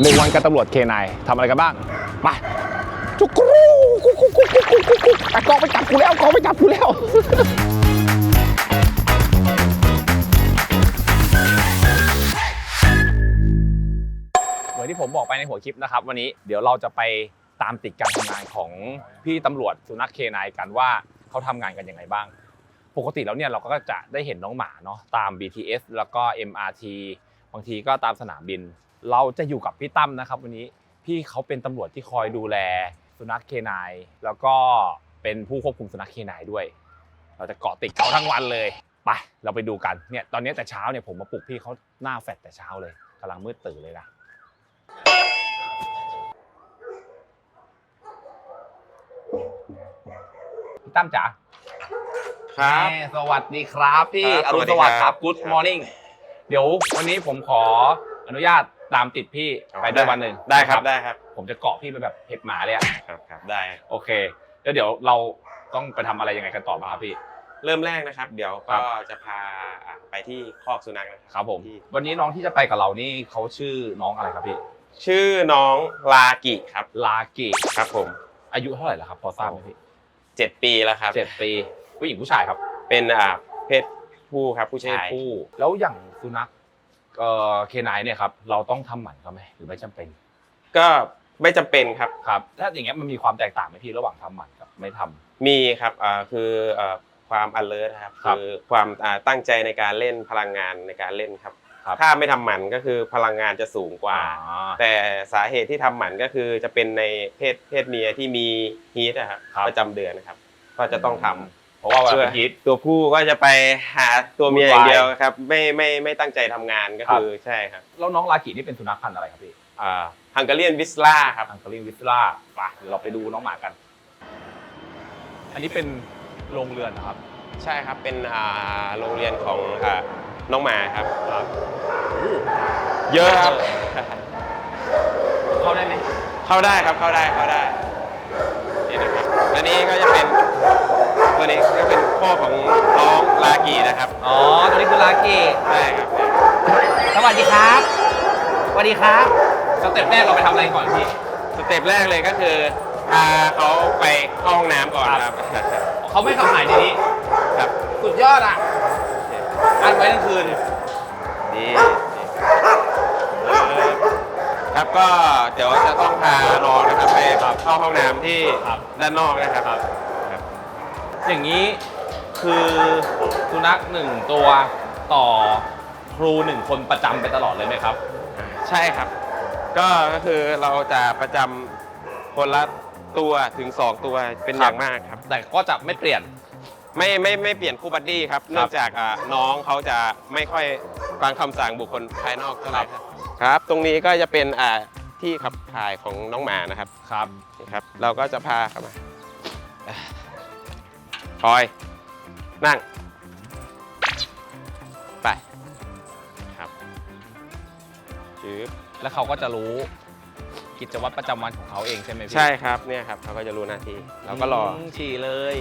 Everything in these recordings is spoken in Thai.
หนึ่งวันกับตำรวจเคนายทำอะไรกันบ้างไปจุกกรูกุ๊กกุ๊กกุ๊กกุ๊กกุ๊กกุ๊กกุ๊กอ่องไปจับกูแล้วกองไปจับกูแล้วเหมือนที่ผมบอกไปในหัวคลิปนะครับ วันนี้เดี๋ยวเราจะไปตามติดการทำงานของพี่ตำรวจสุนัขเคนายกันว่าเขาทำงานกันยังไงบ้าง ปกติแล้วเนี่ยเราก็จะได้เห็นน้องหมาเนาะตาม BTS แล้วก็ MRT บางทีก็ตามสนามบิน เราจะอยู่กับพี่ตั้มนะครับ วันนี้พี่เขาเป็นตำรวจที่คอยดูแลสุนัขเคนายแล้วก็เป็นผู้ควบคุมสุนัขเคนายด้วย เราจะเกาะติดเขาทั้งวันเลยไปเราไปดูกันเนี่ยตอนนี้แต่เช้าเนี่ยผมมาปลุกพี่เขาหน้าแฟดแต่เช้าเลยกำลังมืดตื่นเลยนะพี่ตั้มจ๋าครับแม่สวัสดีครับพี่ครับอรุณสสวัวัสสดีดิ์คครัรับบ Good ครับ Morning เดี๋ยววันนี้ผมขออนุญาต ตามติดพี่ไปด้วยวันหนึ่งได้ครับนะได้ครับผมจะเกาะพี่ไปแบบเห็บหมาเลยอะครับครับได้ โอเคแล้วเดี๋ยวเราต้องไปทำอะไรยังไงกันต่อมาครับพี่ เริ่มแรกนะครับ เดี๋ยวครัก็บจะพาอะไปที่คอกสุนัขนะคครับผม ที่วันนี้น้องที่จะไปกับเรานี่เขาชื่อน้องอะไรครับพี่ชื่อน้องลากิครับ ลากิครับผมอายุเท่าไหร่แล้วครับ พอทราบไหมพี่เจ็ดปีแล้วครับ เจ็ดปีผู้หญิงผู้ชายครับเป็นอ่าเพศผู้ครับผู้เพศชายผู้แล้วอย่างสุนัข เอ่อเคนายเนี่ยครับเราต้องทำหมันเขาไหมหรือไม่จำเป็นก็ไม่จำเป็นครับ ครับ ถ้าอย่างเงี้ยมันมีความแตกต่างไหมพี่ระหว่างทำหมันกับไม่ทำ มีครับอ่าคือเอ่อความ alert นะครับครับคือความอ่าตั้งใจในการเล่นพลังงานในการเล่นครับ ครับ ถ้าไม่ทำหมันก็คือพลังงานจะสูงกว่าอ่าแต่สาเหตุที่ทำหมันก็คือจะเป็นในเพศเพศเมียที่มีฮีทนะครับครับ ประจำเดือนนะครับ ก็จะต้องทำเพ ราะว่าเวลาเป็นฮิตตัวผู้ก็จะไปหาตัวเมียวุ่นวายอย่างเดียวครับ ไม่ไม่ไม่ตั้งใจทำงานก็ครับคือใช่ครับแล้วน้องลากินี่เป็นสุนัขพันธุ์อะไรครับพี่อ่าฮังการีนวิสล่าครับอังกฤษวิสลาไปเดี๋ยวเราไปดูน้องหมากัน อันนี้เป็นโรงเรือนนะครับ ใช่ครับเป็นอ่าโรงเรียนของอ่าน้องหมาครับเยอะครับ เข้าได้ไหมเข้าได้ครับเข้าได้เข้าได้นี่นะครับและนี่ก็จะเป็น ตัวนี้ก็เป็นพ่อของน้องลากีนะครับอ๋อ ตัวนี้คือลากิใช่ครับสวัสดีครับสวัสดีครับสเต็ปแรกเราไปทำอะไรก่อนพี่ สเต็ปแรกเลยก็คือพาเขาไปเข้าห้องน้ำก่อนครับเขาไม่ขับถ่ายในนี้ ครับสุดยอดอะอันไว้ทั้งคืน นี่ครับก็เดี๋ยวจะต้องพาน้องนะครับไปเข้าห้องน้ำที่ครับด้านนอกนะครับครับครับ อย่างนี้คือสุนัขหนึ่งตัวต่อครูหนึ่งคนประจำไปตลอดเลยไหมครับ ใช่ครับ ก็ก็คือเราจะประจำคนละตัวถึง 2 ตัวเป็นอย่างมากครับ แต่ก็จะไม่เปลี่ยน ไม่ไม่ไม่เปลี่ยนคู่บัดดี้ครับ เนื่องจากอ่าน้องเขาจะไม่ค่อยฟังคำสั่งบุคคลภายนอกเท่าไหร่ครับครับ ตรงนี้ก็จะเป็นอ่าที่ขับถ่ายของน้องหมานะครับครับ นี่ครับ เราก็จะพาเข้ามา คอย นั่ง ไป ครับชืบแล้วเขาก็จะรู้กิจวัตรประจำวันของเขาเองใช่ไหมพี่ใช่ครับ เนี่ยครับเขาก็จะรู้หน้าที่ เราก็รอ มฉี่เลย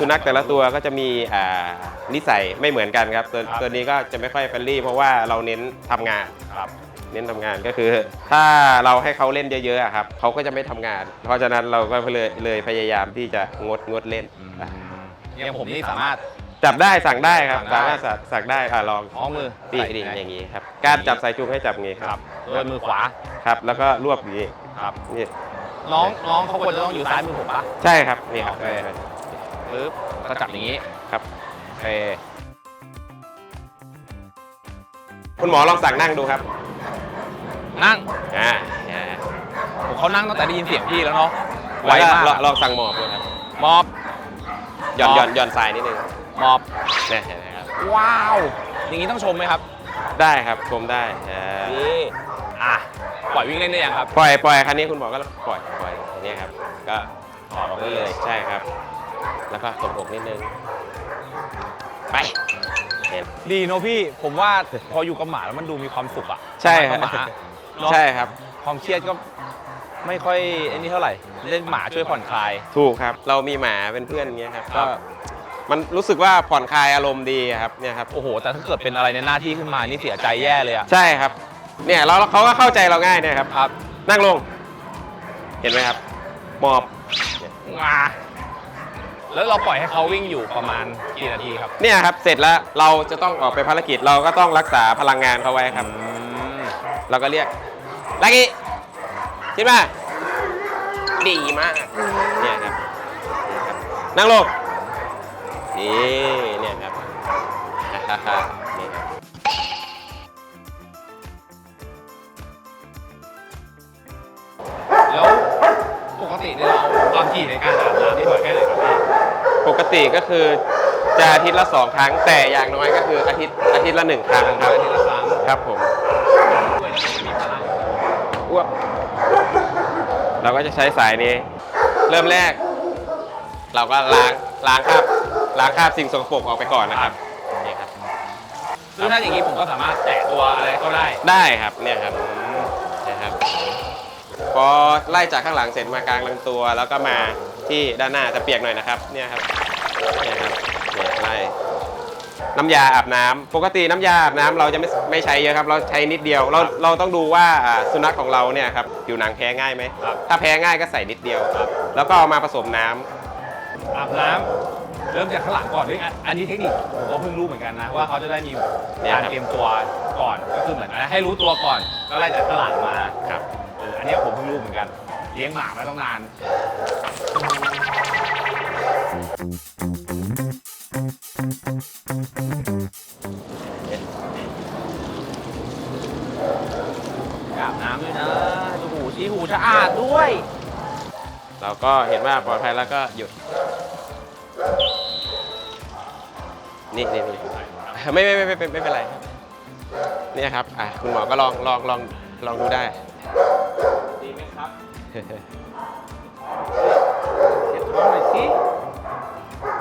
สุนัขแต่ละตัวก็จะมีอ่านิสัยไม่เหมือนกันครับตัวครับตัวนี้ก็จะไม่ค่อยเฟรนลี่ เพราะว่าเราเน้นทำงานครับเน้นทำงานก็คือ ถ้าเราให้เขาเล่นเยอะๆอะครับเขาก็จะไม่ทำงาน เพราะฉะนั้นเราก็เลยเลยพยายามที่จะงดงดเล่นอย่างผมนี่สามารถจับได้สั่งได้ครับสั่งได้สามารถสั่งสั่งได้อะลองอ้อมมือตีใส่ดิไหนอย่างนี้ครับการจับสายจูงให้จับอย่างนี้คครัรับบด้วยมือขวาครับ แล้วก็รวบอย่างนี้ครับนี่น้องน้องเขาควรจะต้องอยู่ซ้ายมือผมปะใช่ครับนี่ครับโอเค ปึ๊บก็จับอย่างนี้ครับโอเคคุณหมอลองสั่งนั่งดูครับนั่งอ่าอ่าผมเขานั่งตั้งแต่ได้ยินเสียงพี่แล้วเนาะไวแล้วก็มากลองลองสั่งหมอบดูครับมอบหย่อนหมอบหย่อนหย่อนทรายนิดนึงมอบเนี่ยเห็นไหมครับว้าว อย่างนี้ต้องชมไหมครับ ได้ครับชมได้อ่านี่อะปล่อยวิ่งเล่นได้ยังครับ ปล่อยปล่อยคันนี้คุณหมอก็ปล่อยปล่อยอย่างนี้ครับ ก็ถอดออกได้เลยใช่ครับ แล้วก็ตบอกนิดนึง ไปเห็น ดีเนอะพี่ผมว่าพออยู่กับหมาแล้วมันดูมีความสุขอะใช่กับครับหมาเนอะใช่ครับ ความเครียดก็ไม่ค่อยไอ้นี่เท่าไหร่เล่นหมาช่วยผ่อนคลาย ถูกครับ เรามีหมาเป็นเพื่อนอย่างเงี้ยครับครัก็บ มันรู้สึกว่าผ่อนคลายอารมณ์ดีครับเนี่ยครับ โอ้โห แต่ถ้าเกิดเป็นอะไรในหน้าที่ขึ้นมานี่เสียใจแย่เลยอะใช่ครับ เนี่ยเราเขาก็เข้าใจเราง่ายเนี่ยครับ ครับนั่งลง เห็นไหมครับหมอบ มา แล้วเราปล่อยให้เขาวิ่งอยู่ประมาณกี่นาทีครับเนี่ยครับ เสร็จแล้วเราจะต้องออกไปภารกิจเราก็ต้องรักษาพลังงานเขาไว้ครับ อืมเราก็เรียกลักกี้คิดว่าดีมากเนี่ยครับเนี่ยครับนั่งลงนี่เนี่ยครับฮ่าฮ่านี่ครับ แล้วปกติเนี่ยเราความถี่ในการอาบน้ำที่บ่อยแค่ไหนครับพี่ ปกติก็คือจะอาทิตย์ละสองครั้ง แต่อย่างน้อยก็คืออาทิตย์อาทิตย์ละหนึ่งครั้งครับอาทิตย์ละครั้งครับผมด้วยแล้วมันมีพลังอ้วกเราก็จะใช้สายนี้ เริ่มแรก เราก็ล้างล้างคราบล้างคราบสิ่งสกปรกออกไปก่อนนะครับนี่ครับซึ่งถ้าอย่างนี้ผมก็สามารถแตะตัวอะไรก็ได้ได้ครับเนี่ยครับเนี่ยครับ พอไล่จากข้างหลังเสร็จมากลางลำตัว แล้วก็มาที่ด้านหน้าจะเปียกหน่อยนะครับเนี่ยครับเนี่ยครับเนี่ยไล่น้ำยาอาบน้ำปกติน้ำยาอาบน้ำเราจะไม่ไม่ใช้เยอะครับ เราใช้นิดเดียว เราเราต้องดูว่าอ่าสุนัขของเราเนี่ยครับผิวหนังแพ้ง่ายไหมครับถ้าแพ้ง่ายก็ใส่นิดเดียวครับแล้วก็เอามาผสมน้ำอาบน้ำเริ่มจากข้างหลังก่อนด้วยอันอันนี้เทคนิคผมก็เพิ่งรู้เหมือนกันนะว่าเขาจะได้มีเนี่ยการครับเตรียมตัวก่อนก็คือเหมือนให้รู้ตัวก่อนก็ไล่จากข้างหลังมาครับเอันนี้ผมเพิ่งรู้เหมือนกัน เลี้ยงหมามาต้องนาน อาบน้ำด้วยนะดูหูชี้หูสะอาดด้วย เราก็เห็นว่าปลอดภัยแล้วก็หยุด นี่นี่นี่ไม่ไม่ไม่ไม่ไม่เป็นไร เนี่ยครับ อะ คุณหมอก็ลองลองลองลองดูได้ เช็ดท้องหน่อยสิ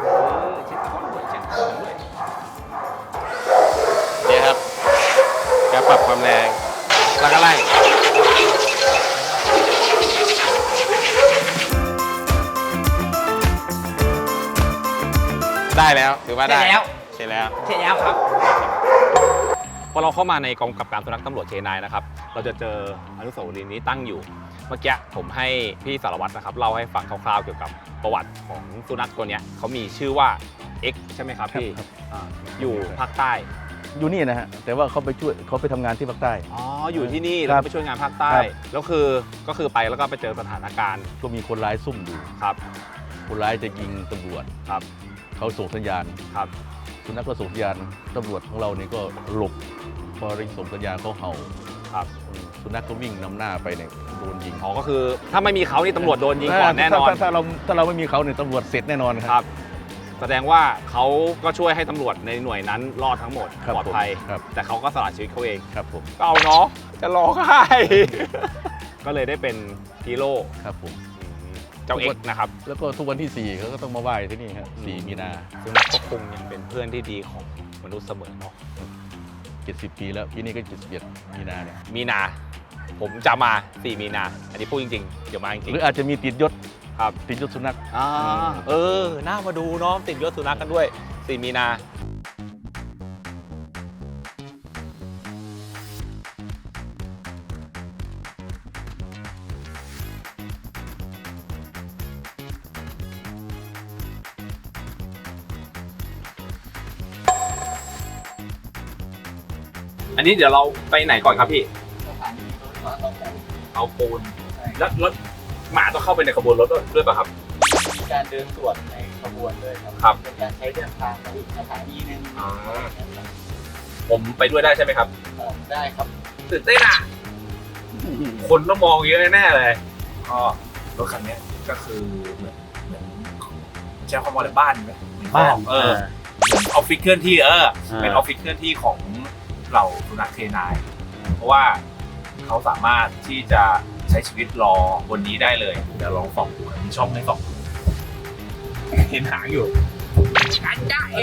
เออเช็ดท้องด้วยเช็ดท้องด้วยเนี่ยครับก็ปรับความแรงแล้วก็ไล่ได้แล้วถือว่าได้เสร็จแล้ว เสร็จแล้วเช็ดแล้วครับ พอเราเข้ามาในกองกำกับการสุนัขตำรวจเคนายนะครับ เราจะเจออนุสาวรีย์นี้ตั้งอยู่ เมื่อกี้ผมให้พี่สารวัตรนะครับเล่าให้ฟังคร่าวๆเกี่ยวกับประวัติของสุนัขตัวเนี้ยเขามีชื่อว่า X ใช่ไหมครับพี่ครับ อ่าอยู่ภาคใต้ อยู่นี่นะฮะแต่ว่าเขาไปช่วยเขาไปทำงานที่ภาคใต้ อ๋อ อยู่ที่นี่คแล้วรับก็ไปช่วยงานภาคใต้ ครับ แล้วคือก็คือไปแล้วก็ไปเจอสถานการณ์ก็มีคนร้ายซุ่มอยู่ ครับ คนร้ายจะยิงตำรวจครับ เขาส่งสัญญาณครับ สุนัขก็ส่งสัญญาณตำรวจของเราเนี่ยก็หลบพอได้ส่งสัญญาณเขาเห่า ครับอืมสุนัขก็วิ่งนำหน้าไปเนี่ยโดนยิง อ๋อก็คือถ้าไม่มีเขานี่ตำรวจโดนยิงก่อนแน่นอน ถ้าถ้าถ้าเราถ้าเราไม่มีเขาเนี่ยตำรวจเสร็จแน่นอนคครับรับแสดงว่าเขาก็ช่วยให้ตำรวจในหน่วยนั้นรอดทั้งหมดครับปลอดภัย ผมครับ แต่เขาก็สละชีวิตเขาเองครับผมก็เอาเนาะจะร้องไห้ ก็เลยได้เป็นฮีโร่ครับผมอืมเจ้าเอ็กซ์นะครับ แล้วก็ทุกวันที่4เขาก็ต้องมาไหว้ที่นี่ครับสี่มีนา สุนัขก็คงยังเป็นเพื่อนที่ดีของมนุษย์เสมอเนาะ 70 ปีแล้วปีนี้ก็ 71 มีนาเนี่ยมีนา ผมจะมา 4 มีนา อันนี้พูดจริงๆ เดี๋ยวมาจริงหรืออาจจะมีติดยศๆครับติดยศสุนัข อ่าเออ น่ามาดูเนาะติดยศสุนัขกันด้วย 4 มีนา อันนี้เดี๋ยวเราไปไหนก่อนครับพี่ เอาปูนแล้วรถหมาต้องเข้าไปในขบวนรถด้วยป่ะครับ มีการเดินตรวจในขบวนเลยครับครับ เป็นการใช้เดินทางไปอีกสถานีหนึ่งอ๋อผมไปด้วยได้ใช่ไหมครับเอ่อได้ครับตื่นเต้นอะ คนต้องมองเยอะแน่ๆเลยก็รถคันเนี้ยก็คือเหมือนเหมือนใช้ความว่าอะไรบ้านไหมบ้าน เออเหมือนออฟฟิศเคลื่อนที่เอออ่าเป็นออฟฟิศเคลื่อนที่ของ เหล่าสุนัขเคนายเพราะว่าเขาสามารถที่จะใช้ชีวิตรอบนนี้ได้เลยเดี๋ยวลองส่องดูนะมีช่องให้ส่องดูเห็นหางอยู่กันจ้าเอ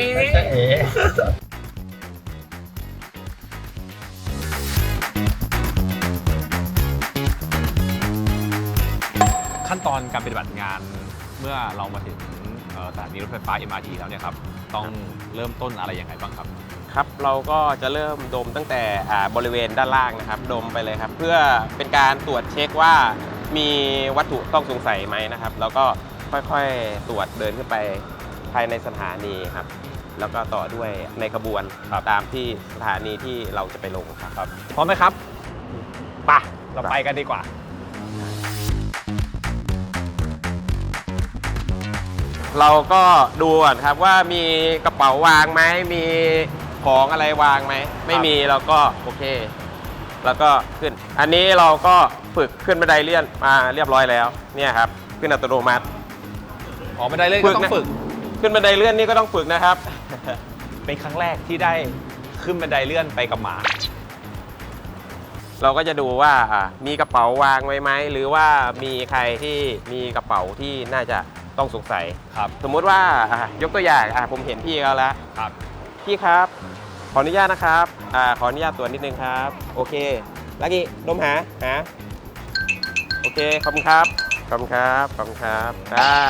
อนการปฏิบัติงานเมื่อเรามาถึงเอ่อสถานีรถไฟฟ้า MRT แล้วเนี่ยครับ ต้องเริ่มต้นอะไรยังไงบ้างครับ ครับเราก็จะเริ่มดมตั้งแต่บริเวณด้านล่างนะครับ ดมไปเลยครับ เพื่อเป็นการตรวจเช็คว่ามีวัตถุต้องสงสัยไหมนะครับ แล้วก็ค่อยๆตรวจเดินขึ้นไปภายในสถานีครับ แล้วก็ต่อด้วยในขบวนบตามที่สถานีที่เราจะไปลงครับ พร้อมไหมครับไปะเราไปกันดีกว่าเราก็ดูก่อนครับว่ามีกระเป๋าวางไหมมี ของอะไรวางไหม ไม่มีเราก็โอเค แล้วก็ขึ้น อันนี้เราก็ฝึกขึ้นบันไดเลื่อนมาเรียบร้อยแล้วเนี่ยครับ ขึ้นอัตโนมัติ อ๋อไม่ได้เล่นฝึก็กต้องนะฝึก ขึ้นบันไดเลื่อนนี่ก็ต้องฝึกนะครับ เป็นครั้งแรกที่ได้ขึ้นบันไดเลื่อนไปกับหมา เราก็จะดูว่าอะมีกระเป๋าวางไว้ไหมหรือว่ามีใครที่มีกระเป๋าที่น่าจะต้องสงสัยครับ สมมุติว่าอะยกตัวอย่างอะผมเห็นพี่เขาแล้วครับพี่ครับ ขออนุญาตนะครับ อ่า ขออนุญาตตรวจนิดนึงครับ โอเค ลักกี้ดมหา หา โอเค ขอบคุณครับ ขอบคุณครับ ขอบคุณครับ ได้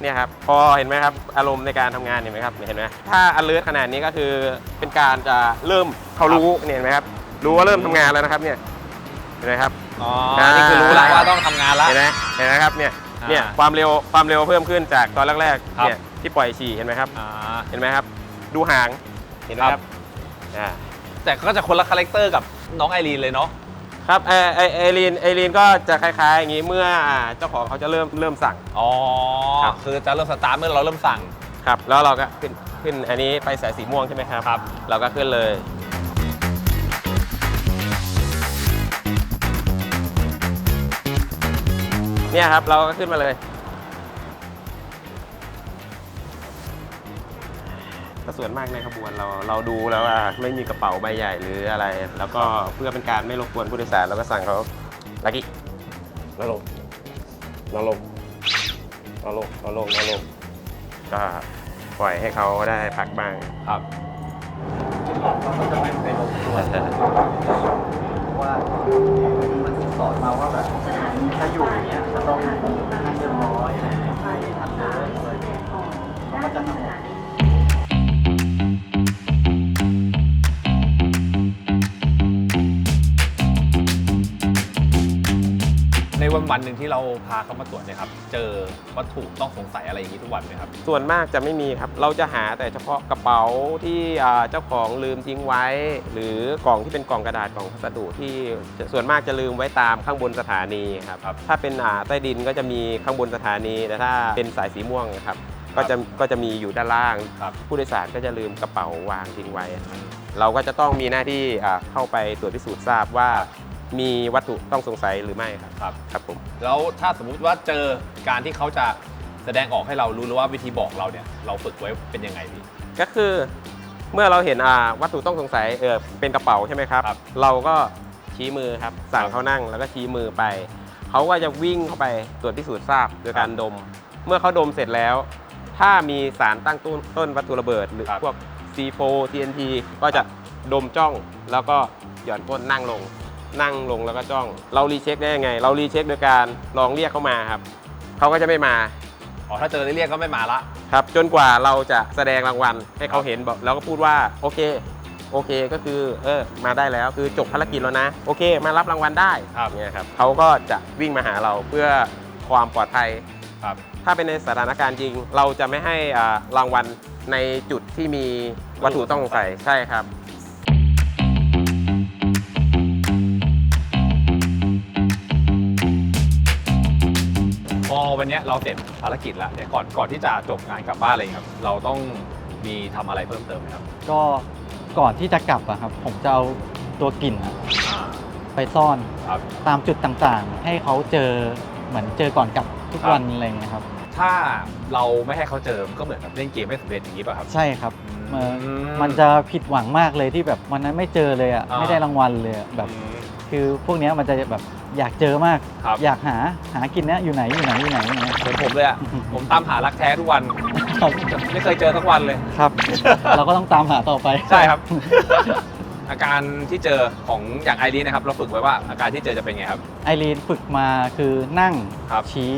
เนี่ยครับ พอเห็นไหมครับ อารมณ์ในการทำงานเห็นไหมครับ เห็นไหมถ้า alert ขนาดนี้ก็คือเป็นการจะเริ่มเขารู้เนี่ยเห็นไหมครับ รู้ว่าเริ่มทำงานแล้วนะครับ เนี่ย เห็นไหมครับ อ๋ออ่านี่คือรู้แล้วว่าต้องทำงานแล้ว เห็นไหมเห็นไหมครับ เนี่ยอ่าเนี่ยความเร็ว ความเร็วเพิ่มขึ้นจากตอนแรกๆครับเนี่ยที่ปล่อยฉี่เห็นไหมครับอ่าเห็นไหมครับ ดูหาง เห็นไหมคครัรับบ อ่าแต่ก็จะคนละคาแรคเตอร์กับน้องไอรีนเลยเนาะ ครับไอไอไอรีนไอรีนก็จะคล้ายๆอย่างนี้เมื่ออ่าเจ้าของเขาจะเริ่มเริ่มสั่ง อ๋อ ครับ คือจะเริ่มสตาร์ทเมื่อเราเริ่มสั่ง ครับ แล้วเราก็ขึ้นขึ้นอันนี้ไปสายสีม่วงใช่ไหมครับ ครับ เราก็ขึ้นเลยเนี่ยครับเราก็ขึ้นมาเลย ก็ส่วนมากในขบวนเราเราดูแล้วว่าไม่มีกระเป๋าใบใหญ่หรืออะไร แล้วก็เพื่อเป็นการไม่รบกวนผู้โดยสารเราก็สั่งเขาลักกี้นอนลงนอนลงนอนลงนอนลงนอนลงก็ปล่อยให้เขาได้พักบ้างครับเราก็จะไม่ไปลงตัวเพราะว่ามันสอนมาว่าแบบถ้าอยู่อย่างเงี้ยจะต้อง วันวันๆหนึ่งที่เราพาเขามาตรวจเนี่ยครับ เจอวัตถุต้องสงสัยอะไรอย่างนี้ทุกวันไหมครับ ส่วนมากจะไม่มีครับ เราจะหาแต่เฉพาะกระเป๋าที่อ่าเจ้าของลืมทิ้งไว้ หรือกล่องที่เป็นกล่องกระดาษกล่องพัสดุที่จะส่วนมากจะลืมไว้ตามข้างบนสถานีครับครับถ้าเป็นอ่าใต้ดินก็จะมีข้างบนสถานีแต่ถ้าเป็นสายสีม่วงครับก็จะก็จะมีอยู่ด้านล่างครับผู้โดยสารก็จะลืมกระเป๋าวางทิ้งไว้ เราก็จะต้องมีหน้าที่อ่าเข้าไปตรวจพิสูจน์ทราบว่า มีวัตถุต้องสงสัยหรือไม่ครับครับ ครับผมแล้วถ้าสมมุติว่าเจอการที่เขาจะแสดงออกให้เรารู้หรือว่าวิธีบอกเราเนี่ย เราฝึกไว้เป็นยังไงพี่ก็คือเมื่อเราเห็นอ่าวัตถุต้องสงสัยเออเป็นกระเป๋าใช่ไหมครับครับเราก็ชี้มือครับสั่งครับเขานั่งแล้วก็ชี้มือไป เขาก็จะวิ่งเข้าไปตรวจพิสูจน์ทราบโดยการดม เมื่อเขาดมเสร็จแล้ว ถ้ามีสารตั้งต้นต้นวัตถุระเบิด หรือครับพวก C4 TNT ก็จะดมจ้องแล้วก็หย่อนก้นนั่งลง นั่งลงแล้วก็จ้อง เรารีเช็คได้ยังไง เรารีเช็คโดยการลองเรียกเขามาครับเขาก็จะไม่มาอ๋อถ้าเจอเรียกๆก็ไม่มาละครับจนกว่าเราจะแสดงรางวัลให้เขาเห็นบอกแล้วก็พูดว่าโอเคโอเคก็คือเออมาได้แล้วคือจบภารกิจแล้วนะ โอเค มารับรางวัลได้ครับเนี่ยครับเขาก็จะวิ่งมาหาเราเพื่อความปลอดภัยครับถ้าเป็นในสถานการณ์จริง เราจะไม่ให้อ่ารางวัลในจุดที่มีวัตถุต้องสงสัยใช่ครับ วันเนี้ยเราเสร็จภารกิจแล้วเนี่ยก่อนก่อนที่จะจบงานกลับบ้านอะไรอย่างเลยครับ เราต้องมีทำอะไรเพิ่มเติมไหมครับก็ก่อนที่จะกลับอะครับ ผมจะเอาตัวกลิ่นอะอ่าไปซ่อนครับ ตามจุดต่างๆ ให้เขาเจอเหมือนเจอก่อนกลับทุกครับ วันอะไรอย่างเงี้ยครับ ถ้าเราไม่ให้เขาเจอมันก็เหมือนกับเล่นเกมไม่สำเร็จอย่างนี้ป่ะครับใช่ครับ เอ่อ อื มันจะผิดหวังมากเลยที่แบบวันนั้นไม่เจอเลยอะอ่า ไม่ได้รางวัลเลยอะแบบ อืม คือพวกเนี้ยมันจะแบบ อยากเจอมาก ครับ อยากหาหากินเนี้ยอยู่ไหนอยู่ไหนอยู่ไหนอย่างเงี้ยเหมือนผมเลยอะ ผมตามหารักแท้ทุกวันไม่เคยเจอสักวันเลย ครับ เราก็ต้องตามหาต่อไปใช่ครับ อาการที่เจอของอย่างไอรีนนะครับ เราฝึกไว้ว่าอาการที่เจอจะเป็นไงครับ ไอรีนฝึกมาคือนั่งครับ ชี้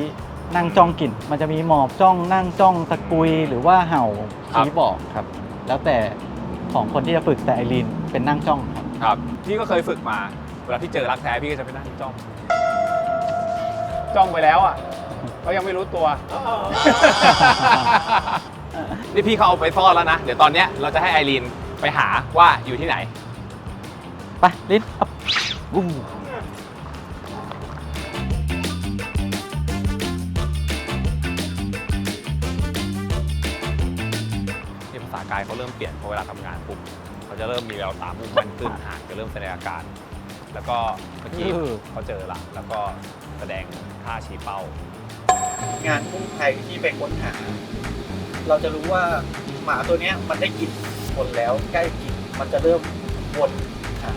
นั่งจ้องกลิ่นมันจะมีหมอบจ้องนั่งจ้องตะกุยหรือว่าเห่าครับชี้บอกครับ แล้วแต่ของคนที่จะฝึกแต่ไอรีนเป็นนั่งจ้องครับ ครับ พี่ก็เคยฝึกมา เวลาพี่เจอรักแท้พี่ก็จะไปนั่งจ้อง จ้องไปแล้วอะเขายังไม่รู้ตัว นี่พี่เขาเอาไปซ่อนแล้วนะ เดี๋ยวตอนเนี้ยเราจะให้ไอรีนไปหาว่าอยู่ที่ไหน ไปลิ้นอัพวู้ที่ภาษากายเขาเริ่มเปลี่ยนพอเวลาทำงานปุ๊บเขาจะเริ่มมีแววตามุ่งมั่นขึ้นหางจะเริ่มแสดงอาการ แล้วก็เมื่อกี้เขาเจอละ แล้วก็แสดงท่าชี้เป้า งานกู้ภัยที่ไปค้นหา เราจะรู้ว่าหมาตัวเนี้ยมันได้กลินคนแล้วใกล้กินมันจะเริ่มวนหา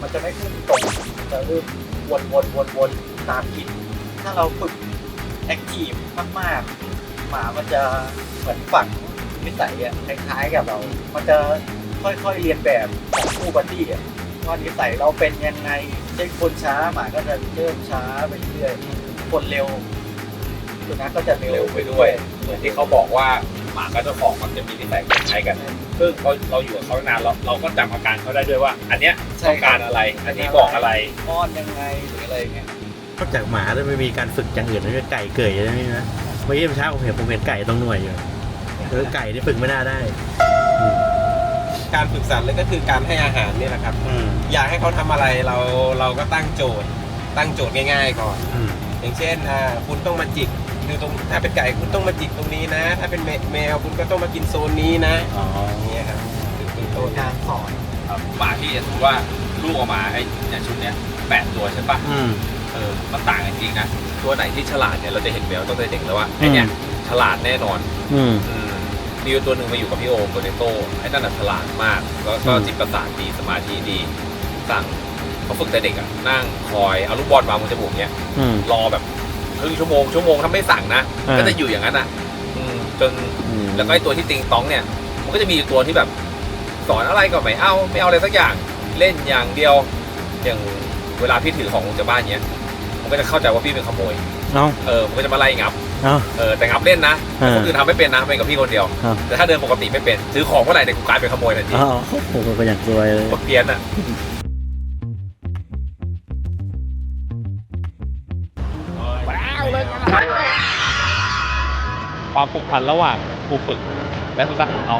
มันจะไม่พุ่งตรงมันจะเริ่มวนวนวนวนตามกลินถ้าเราฝึกแอคทีฟมากๆ หมามันจะเหมือนฝังนิสัยอะคล้ายๆกับเรา มันจะค่อยๆเรียนแบบของผู้บัดดี้อะ ว่านิสัยเราเป็นยังไงเช่นคนช้าหมาก็จะเริ่มช้าไปเรื่อยคนเร็วสุนัขก็จะเร็วเร็วไปด้วย เหมือนที่เขาบอกว่าหมากับเจ้าของมันจะมีนิสัยคล้ายๆกันซึ่งเขาเราอยู่กับเขานานเราเราก็จำอาการเขาได้ด้วยว่า อันเนี้ยใช่ต้องครักาบรอะไร อันนี้บอกอะไรอ้อนยังไงหรืออะไรเงี้ยนอกจากหมาแล้วไม่มีการฝึกอย่างอื่นนะไก่เกยอะไรนี่นะเมื่อกี้เช้าผมเห็นผมเห็นไก่ต้องหน่วยอยู่เออไก่ที่ฝึกไม่น่าได้ การฝึกสัตว์เลยก็คือการให้อาหารนี่แหละครับ อืมอยากให้เขาทำอะไรเราเราก็ตั้งโจทย์ ตั้งโจทย์ง่าย ๆ ก่อน อืมอย่างเช่นอ่าคุณต้องมาจิกคือตรงถ้าเป็นไก่คุณต้องมาจิกตรงนี้นะ ถ้าเป็นแมแมวคุณก็ต้องมากินโซนนี้นะอ๋ออย่างเงี้ยครับถึงเป็นต้นการสอนครับหมาที่สมมติว่าลูกออกมาไอ้เนี่ยชุดเนี้ยแปดตัวใช่ปะอืม เออมันต่างกันจริงนะ ตัวไหนที่ฉลาดเนี่ยเราจะเห็นแววตั้งแต่เด็กแล้วว่าไอ้เนี่ยฉลาดแน่นอนอืม อืม มีอยู่ตัวหนึ่งมาอยู่กับพี่โอโกเนโต้ไอ้นั่นน่ะฉลาดมาก แล้วก็อืมจิตประสาทดีสมาธิดีสั่งเขาฝึกแต่เด็กอะนั่งคอยเอาลูกบอลวางบนจมูกเนี้ยอืม รอแบบครึ่งชั่วโมงชั่วโมงถ้าไม่สั่งนะอ่า ก็จะอยู่อย่างนั้นอะอืมจนอืมแล้วก็ไอ้ตัวที่ติงต้องเนี่ย มันก็จะมีอยู่ตัวที่แบบ สอนอะไรก็ไม่เอาไม่เอาอะไรสักอย่างเล่นอย่างเดียว อย่างเวลาพี่ถือของออกจากบ้านเนี้ย มันก็จะเข้าใจว่าพี่เป็นขโมย เอาเออมันก็จะมาไล่งับเอาเออแต่งับเล่นนะอ่าคนอื่นทำไม่เป็นนะเป็นกับพี่คนเดียว ครับ แต่ถ้าเดินปกติไม่เป็นซื้อของเมื่อไหร่เนี่ยกูกลายเป็นขโมยทันทีเอาผมก็อยากรวยเลย ก็เพี้ยนอะความผูกพันระหว่างครูฝึกและสุนัขของเขา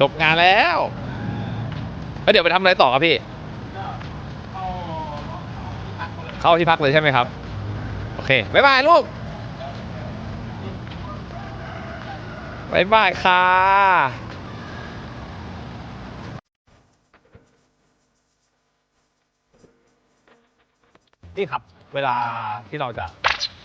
จบงานแล้วแล้วเดี๋ยวไปทำอะไรต่อครับพี่ เข้าที่พักเลยใช่ไหมครับ โอเคบ๊ายบายลูกบ๊ายบายค่ะนี่ครับเวลาที่เราจะ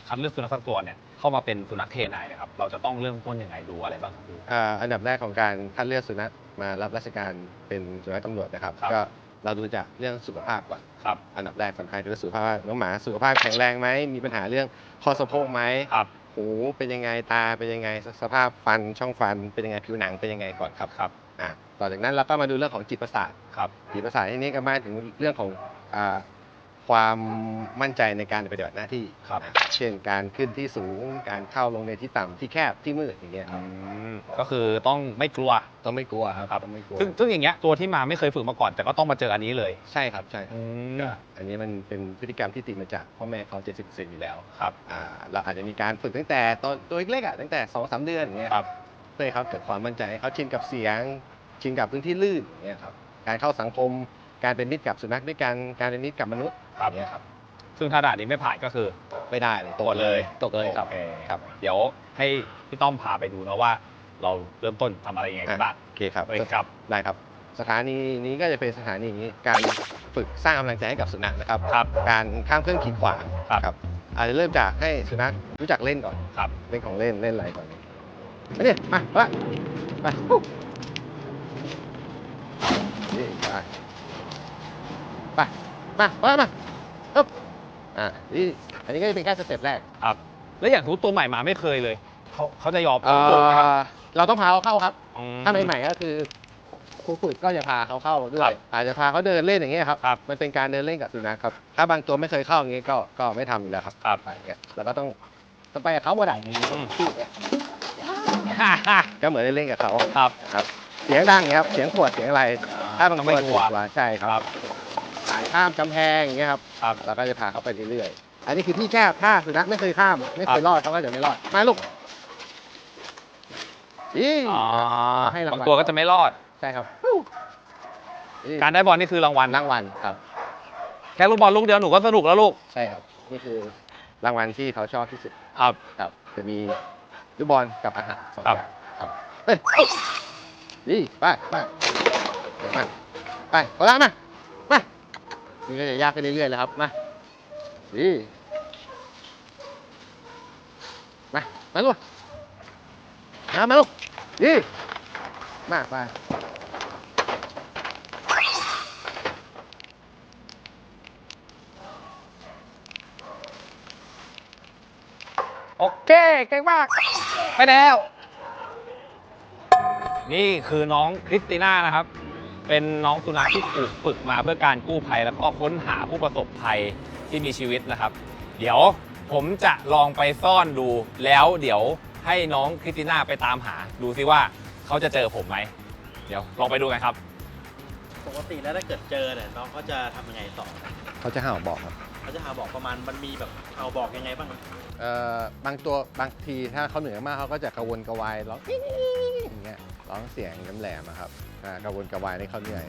คัดเลือกสุนัขสักตัวเนี่ยเข้ามาเป็นสุนัขเคนายนะครับเราจะต้องเริ่มต้นยังไงดูอะไรบ้างครับพี่อ่าอันดับแรกของการคัดเลือกสุนัขมารับราชการเป็นสุนัขตำรวจนะครับครับก็ เราดูจากเรื่องสุขภาพก่อนครับอันดับแรกสำคัญคือสุขภาพว่าน้องหมาสุขภาพแข็งแรงไหมมีปัญหาเรื่องข้อสะโพกไหมครับหูเป็นยังไงตาเป็นยังไงสสภาพฟันช่องฟันเป็นยังไงผิวหนังเป็นยังไงก่อนครับครับอะต่อจากนั้นเราก็มาดูเรื่องของจิตประสาทครับจิตประสาทที่นี้ก็มาถึงเรื่องของอ่าความมั่นใจในการปฏิบัติหน้าที่ครับอะเช่นการขึ้นที่สูง การเข้าลงในที่ต่ำที่แคบที่มืดอย่างเงี้ยอืมก็คือต้องไม่กลัว ต้องไม่กลัวครับครับ ต้องไม่กลัวซึ่งซึ่งอย่างเงี้ยตัวที่มาไม่เคยฝึกมาก่อน แต่ก็ต้องมาเจออันนี้เลยใช่ครับใช่อืมก็อันนี้มันเป็นพฤติกรรมที่ติดมาจากพ่อแม่เขาเจ็ดสิบเซนอยู่แล้วครับ อ่าเราอาจจะมีการฝึกตั้งแต่ตอนตัวเล็กๆอะตั้งแต่สองสามเดือนอย่างเงี้ยครับ เพื่อให้เขาเกิดความมั่นใจให้เขาชินกับเสียง ชินกับพื้นที่ลื่นอย่างเงี้ยครับการเข้าสังคมการเป็นมิตรกับสุนัขด้วยกันการเป็นมิตรกับมนุษย์ครับอย่างเงี้ยครับซึ่งถ้าด่านนี้ไม่ผ่านก็คือ ไม่ได้เลยตกเลยตกเลยครับ โอเคครับ เดี๋ยวให้พี่ต้อมพาไปดูนะว่า เราเริ่มต้นทำอะไรยังไงกันบ้างโอเคครับโอเคครับ ได้ครับ สถานีนี้ก็จะเป็นสถานีการฝึกสร้างกำลังใจให้กับสุนัขนะครับ ครับการข้ามเครื่องขีดขวางครับ อาจจะเริ่มจากให้สุนัขรู้จักเล่นก่อนครับ เล่นของเล่นเล่นอะไรก่อนมาเนี่ยมาไปไปปุ๊บนี่ไปไปมาไปมาอึ๊บอะนี่อันนี้ก็จะเป็นแค่สเต็ปแรกครับ แล้วอย่างทุกตัวใหม่มาไม่เคยเลยเขาเขาจะยอมเอ่ฝึกไหมครับอ เราต้องพาเขาเข้าครับ อืม ถ้าใหม่ๆก็คือครูฝึกก็จะพาเขาเข้าด้วยอาจจะพาเขาเดินเล่นอย่างเงี้ยครับ ครับมันเป็นการเดินเล่นกับสุนัขครับ ถ้าบางตัวไม่เคยเข้าอย่างงี้ก็ก็ไม่ทำอยู่แล้วครับครับ ไปอย่างเงี้ยเราก็ต้องต้องไปกับเขาเมื่อไหร่อืมที่เนี่ยก็เหมือนได้เล่นกับเขาครับ ครับเสียงดังอย่างเงี้ยครับเสียงขวดเสียงอะไรถ้าบางไม่ตัวกลัว กลัวใช่ครับสายข้ามกำแพงอย่างเงี้ยครับ ครับ เราก็จะพาเขาไปเรื่อยๆ อันนี้คือที่แคบถ้าสุนัขไม่เคยข้าม ไม่เคยรอดเขาก็จะไม่รอด มาลูก อีอ๋อให้รางวัลบางตัวก็จะไม่รอด ใช่ครับอีการได้บอลนี่คือรางวัลรางวัลครับ แค่ลูกบอลลูกเดียวหนูก็สนุกแล้วลูกใช่ครับ นี่คือรางวัลที่เขาชอบที่สุดครับครับ จะมีลูกบอลกับอาหารสองครับอย่างครับเฮ้ยเอ้านี่ไปไปเดี๋ยวมาไปโคราชมามานี่ก็จะยากขึ้นเรื่อยๆแล้วครับมานี่มามาลูก มามาลูกนี่มาไปโอเคเก่งมาก ไปแล้ว นี่คือน้องคริสติน่านะครับ เป็นน้องสุนัขที่ถูกฝึกมาเพื่อการกู้ภัย แล้วก็ค้นหาผู้ประสบภัยที่มีชีวิตนะครับ เดี๋ยวผมจะลองไปซ่อนดูแล้วเดี๋ยว ให้น้องคริสติน่าไปตามหา ดูซิว่าเขาจะเจอผมไหม เดี๋ยวลองไปดูกันครับ ปกติแล้วถ้าเกิดเจอเนี่ยน้องเขาจะทำยังไงต่อเขาจะเห่าบอกครับเขาจะหาบอกประมาณมันมีแบบเอาบอกยังไงบ้างครับเอ่อบางตัวบางทีถ้าเขาเหนื่อยมากเขาก็จะกระวนกระวายร้องอย่างเงี้ยร้องเสียงแหลมๆอะครับอ่ากระวนกระวายนี่เขาเหนื่อย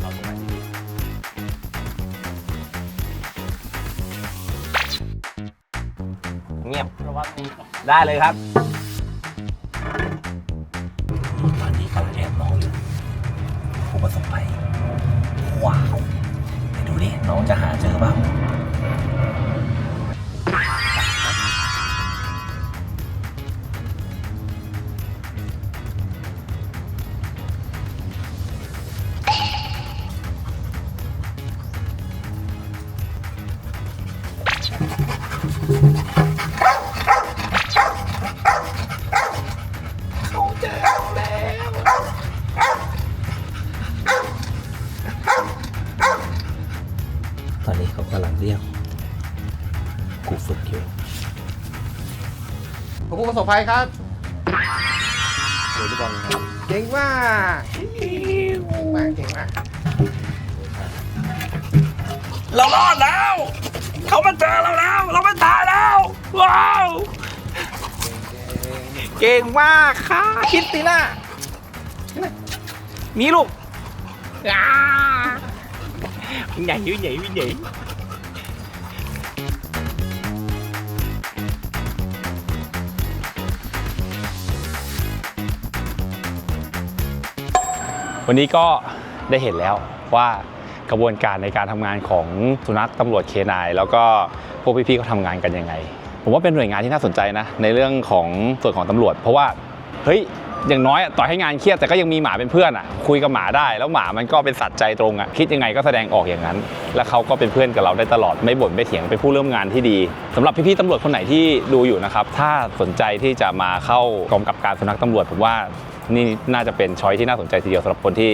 เอาตรงไหน เงียบได้เลยครับตอนนี้กำลังแอบมองอยู่ผู้ประสบภัยว้าวไปดูดิน้องจะหาเจอบ้าง ประสบภัยครับเดี๋ยวลูกบอลครับเก่งมากเก่งมากเก่งมากเรารอดแล้ว เขามาเจอเราแล้ว เราไม่ตายแล้ว ว้าว เก่งมากค่ะคิดติน่านี่ลูกอ่าวิ่งใหญ่วิ่งใหญ่วิ่งใหญ่ วันนี้ก็ได้เห็นแล้วว่ากระบวนการในการทำงานของสุนัขตำรวจเคนายแล้วก็พวกพี่ๆเขาทำงานกันยังไง ผมว่าเป็นหน่วยงานที่น่าสนใจนะ ในเรื่องของส่วนของตำรวจ เพราะว่าเฮ้ยอย่างน้อยต่อให้งานเครียดแต่ก็ยังมีหมาเป็นเพื่อนอะ คุยกับหมาได้ แล้วหมามันก็เป็นสัตว์ใจตรงอะคิดยังไงก็แสดงออกอย่างนั้น แล้วเขาก็เป็นเพื่อนกับเราได้ตลอดไม่บ่นไม่เถียงเป็นผู้เริ่มงานที่ดีสำหรับพี่ๆตำรวจคนไหนที่ดูอยู่นะครับถ้าสนใจที่จะมาเข้ากองกับการสุนัขตำรวจผมว่า นี่น่าจะเป็นช้อยที่น่าสนใจทีเดียวสำหรับคนที่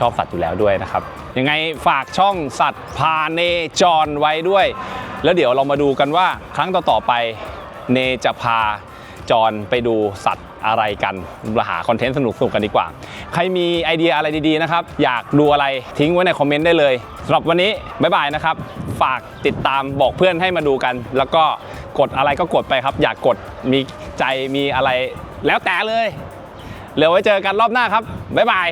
ชอบสัตว์อยู่แล้วด้วยนะครับ ยังไงฝากช่องสัตว์พาเนจรไว้ด้วย แล้วเดี๋ยวเรามาดูกันว่าครั้งต่อๆไปเนจะพาจรไปดูสัตว์อะไรกันมาหาคอนเทนต์สนุกๆกันดีกว่า ใครมีไอเดียอะไรดีๆนะครับ อยากดูอะไรทิ้งไว้ในคอมเมนต์ได้เลยสำหรับวันนี้ บ๊ายบายนะครับ ฝากติดตามบอกเพื่อนให้มาดูกัน แล้วก็กดอะไรก็กดไปครับ อยากกดมีใจมีอะไรแล้วแต่เลย เหลือไว้เจอกันรอบหน้าครับบ๊ายบาย